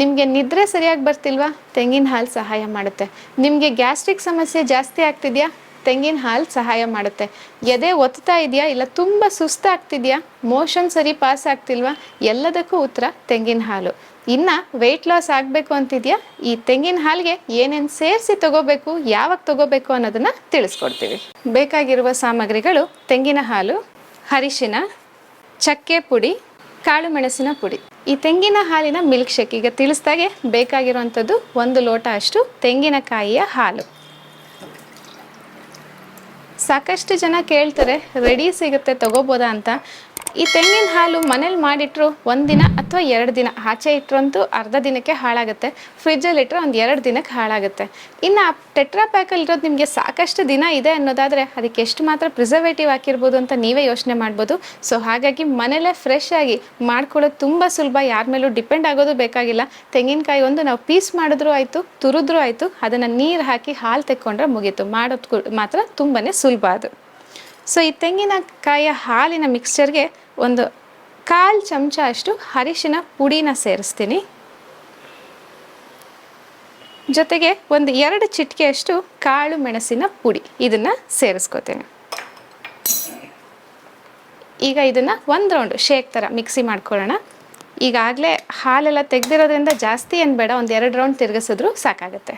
ನಿಮಗೆ ನಿದ್ರೆ ಸರಿಯಾಗಿ ಬರ್ತಿಲ್ವಾ? ತೆಂಗಿನ ಹಾಲು ಸಹಾಯ ಮಾಡುತ್ತೆ. ನಿಮಗೆ ಗ್ಯಾಸ್ಟ್ರಿಕ್ ಸಮಸ್ಯೆ ಜಾಸ್ತಿ ಆಗ್ತಿದೆಯಾ? ತೆಂಗಿನ ಹಾಲು ಸಹಾಯ ಮಾಡುತ್ತೆ. ಎದೆ ಒತ್ತಾ ಇದೆಯಾ? ಇಲ್ಲ ತುಂಬ ಸುಸ್ತಾಗ್ತಿದೆಯಾ? ಮೋಷನ್ ಸರಿ ಪಾಸ್ ಆಗ್ತಿಲ್ವಾ? ಎಲ್ಲದಕ್ಕೂ ಉತ್ತರ ತೆಂಗಿನ ಹಾಲು. ಇನ್ನು ವೆಯ್ಟ್ ಲಾಸ್ ಆಗಬೇಕು ಅಂತಿದೆಯಾ? ಈ ತೆಂಗಿನ ಹಾಲಿಗೆ ಏನೇನು ಸೇರಿಸಿ ತಗೋಬೇಕು, ಯಾವಾಗ ತಗೋಬೇಕು ಅನ್ನೋದನ್ನು ತಿಳಿಸ್ಕೊಡ್ತೀವಿ. ಬೇಕಾಗಿರುವ ಸಾಮಗ್ರಿಗಳು ತೆಂಗಿನ ಹಾಲು ಹರಿಶಿನ ಚಕ್ಕೆ ಪುಡಿ ಕಾಳು ಮೆಣಸಿನ ಪುಡಿ. ಈ ತೆಂಗಿನ ಹಾಲಿನ ಮಿಲ್ಕ್ ಶೇಕ್ ಈಗ ತಿಳಿಸ್ದಾಗೆ ಬೇಕಾಗಿರುವಂಥದ್ದು ಒಂದು ಲೋಟ ಅಷ್ಟು ತೆಂಗಿನಕಾಯಿಯ ಹಾಲು. ಸಾಕಷ್ಟು ಜನ ಕೇಳ್ತಾರೆ, ರೆಡಿ ಸಿಗುತ್ತೆ, ತಗೋಬೋದಾ? ಅಂತ. ಈ ತೆಂಗಿನ ಹಾಲು ಮನೇಲಿ ಮಾಡಿಟ್ರು ಒಂದಿನ ಅಥವಾ ಎರಡು ದಿನ, ಆಚೆ ಇಟ್ಟರಂತೂ ಅರ್ಧ ದಿನಕ್ಕೆ ಹಾಳಾಗುತ್ತೆ. ಫ್ರಿಜ್ಜಲ್ಲಿ ಇಟ್ಟರೆ ಒಂದು ಎರಡು ದಿನಕ್ಕೆ ಹಾಳಾಗುತ್ತೆ. ಇನ್ನು ಆ ಟೆಟ್ರಾ ಪ್ಯಾಕಲ್ಲಿ ಇರೋದು ನಿಮಗೆ ಸಾಕಷ್ಟು ದಿನ ಇದೆ ಅನ್ನೋದಾದರೆ ಅದಕ್ಕೆ ಎಷ್ಟು ಮಾತ್ರ ಪ್ರಿಸರ್ವೇಟಿವ್ ಹಾಕಿರ್ಬೋದು ಅಂತ ನೀವೇ ಯೋಚನೆ ಮಾಡ್ಬೋದು. ಸೊ ಹಾಗಾಗಿ ಮನೇಲೇ ಫ್ರೆಶ್ ಆಗಿ ಮಾಡ್ಕೊಳ್ಳೋದು ತುಂಬ ಸುಲಭ. ಯಾರ ಮೇಲೂ ಡಿಪೆಂಡ್ ಆಗೋದು ಬೇಕಾಗಿಲ್ಲ. ತೆಂಗಿನಕಾಯಿ ಒಂದು ನಾವು ಪೀಸ್ ಮಾಡಿದ್ರು ಆಯಿತು, ತುರಿದ್ರೂ ಆಯಿತು, ಅದನ್ನು ನೀರು ಹಾಕಿ ಹಾಲು ತೆಕ್ಕೊಂಡ್ರೆ ಮುಗೀತು. ಮಾಡೋದು ಮಾತ್ರ ತುಂಬಾ ಸುಲಭ ಅದು. ಸೊ ಈ ತೆಂಗಿನಕಾಯಿಯ ಹಾಲಿನ ಮಿಕ್ಸ್ಚರ್ಗೆ ಒಂದು ಕಾಲು ಚಮಚ ಅಷ್ಟು ಅರಿಶಿನ ಪುಡಿನ ಸೇರಿಸ್ತೀನಿ. ಜೊತೆಗೆ ಒಂದು ಎರಡು ಚಿಟಿಕೆಯಷ್ಟು ಕಾಳು ಮೆಣಸಿನ ಪುಡಿ ಇದನ್ನು ಸೇರಿಸ್ಕೋತೀನಿ. ಈಗ ಇದನ್ನು ಒಂದು ರೌಂಡ್ ಶೇಕ್ ಥರ ಮಿಕ್ಸಿ ಮಾಡ್ಕೊಳ್ಳೋಣ. ಈಗಾಗಲೇ ಹಾಲೆಲ್ಲ ತೆಗೆದಿರೋದ್ರಿಂದ ಜಾಸ್ತಿ ಏನು ಬೇಡ, ಒಂದು ಎರಡು ರೌಂಡ್ ತಿರುಗಿಸಿದ್ರು ಸಾಕಾಗುತ್ತೆ.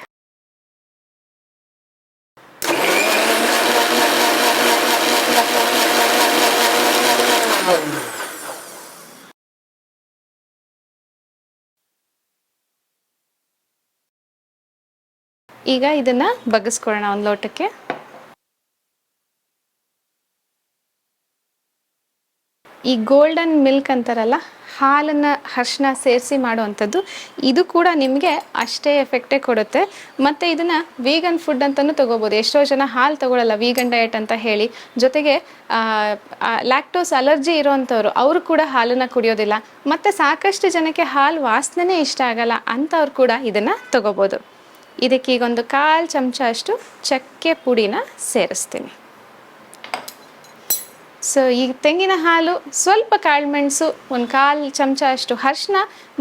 ಈಗ ಇದನ್ನ ಬಗ್ಗಿಸ್ಕೊಳ್ಳೋಣ ಒಂದು ಲೋಟಕ್ಕೆ. ಈ ಗೋಲ್ಡನ್ ಮಿಲ್ಕ್ ಅಂತಾರಲ್ಲ ಹಾಲನ್ನು ಹರ್ಷನ ಸೇರಿಸಿ ಮಾಡುವಂಥದ್ದು, ಇದು ಕೂಡ ನಿಮಗೆ ಅಷ್ಟೇ ಎಫೆಕ್ಟೇ ಕೊಡುತ್ತೆ. ಮತ್ತು ಇದನ್ನು ವೀಗನ್ ಫುಡ್ ಅಂತಲೂ ತೊಗೋಬೋದು. ಎಷ್ಟೋ ಜನ ಹಾಲು ತಗೊಳ್ಳಲ್ಲ ವೀಗನ್ ಡಯಟ್ ಅಂತ ಹೇಳಿ. ಜೊತೆಗೆ ಲ್ಯಾಕ್ಟೋಸ್ ಅಲರ್ಜಿ ಇರೋವಂಥವ್ರು, ಅವರು ಕೂಡ ಹಾಲನ್ನು ಕುಡಿಯೋದಿಲ್ಲ. ಮತ್ತು ಸಾಕಷ್ಟು ಜನಕ್ಕೆ ಹಾಲು ವಾಸನೆ ಇಷ್ಟ ಆಗಲ್ಲ ಅಂಥವ್ರು ಕೂಡ ಇದನ್ನು ತಗೋಬೋದು. ಇದಕ್ಕೆ ಈಗ ಒಂದು ಕಾಲು ಚಮಚ ಅಷ್ಟು ಚಕ್ಕೆ ಪುಡಿನ ಸೇರಿಸ್ತೀನಿ. ಸೊ ಈ ತೆಂಗಿನ ಹಾಲು ಸ್ವಲ್ಪ ಕಾಳುಮೆಣಸು ಒಂದು ಕಾಲು ಚಮಚ ಅಷ್ಟು ಅರ್ಶಿನ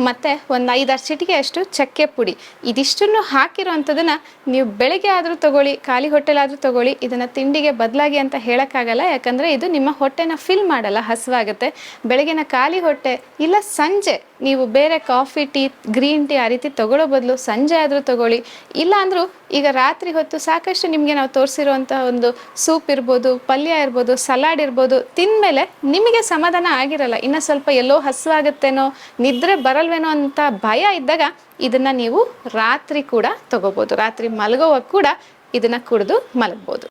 ಮತ್ತು ಒಂದು ಐದಾರು ಚಿಟಿಕೆ ಅಷ್ಟು ಚಕ್ಕೆ ಪುಡಿ. ಇದಿಷ್ಟನ್ನು ಹಾಕಿರೋವಂಥದ್ದನ್ನು ನೀವು ಬೆಳಗ್ಗೆ ಆದರೂ ತಗೊಳ್ಳಿ, ಖಾಲಿ ಹೊಟ್ಟೆಲಾದರೂ ತಗೊಳ್ಳಿ, ಇದನ್ನು ತಿಂಡಿಗೆ ಬದಲಾಗಿ ಅಂತ ಹೇಳೋಕ್ಕಾಗಲ್ಲ. ಯಾಕಂದರೆ ಇದು ನಿಮ್ಮ ಹೊಟ್ಟೆನ ಫಿಲ್ ಮಾಡಲ್ಲ, ಹಸುವಾಗುತ್ತೆ. ಬೆಳಗಿನ ಖಾಲಿ ಹೊಟ್ಟೆ ಇಲ್ಲ ಸಂಜೆ ನೀವು ಬೇರೆ ಕಾಫಿ, ಟೀ, ಗ್ರೀನ್ ಟೀ ಆ ರೀತಿ ತಗೊಳ್ಳೋ ಬದಲು ಸಂಜೆ ಆದರೂ ತಗೊಳ್ಳಿ. ಇಲ್ಲಾಂದ್ರೂ ಈಗ ರಾತ್ರಿ ಹೊತ್ತು ಸಾಕಷ್ಟು ನಿಮಗೆ ನಾವು ತೋರಿಸಿರುವಂಥ ಒಂದು ಸೂಪ್ ಇರ್ಬೋದು, ಪಲ್ಯ ಇರ್ಬೋದು, ಸಲಾಡ್ ಇರ್ಬೋದು, ತಿಂದಮೇಲೆ ನಿಮಗೆ ಸಮಾಧಾನ ಆಗಿರಲ್ಲ. ಇನ್ನು ಸ್ವಲ್ಪ ಎಲ್ಲೋ ಹಸುವಾಗುತ್ತೇನೋ, ನಿದ್ರೆ ಬರಲ್ವೇನೋ ಅಂತ ಭಯ ಇದ್ದಾಗ ಇದನ್ನು ನೀವು ರಾತ್ರಿ ಕೂಡ ತಗೋಬೋದು. ರಾತ್ರಿ ಮಲಗೋವಾಗ ಕೂಡ ಇದನ್ನು ಕುಡಿದು ಮಲಗ್ಬೋದು.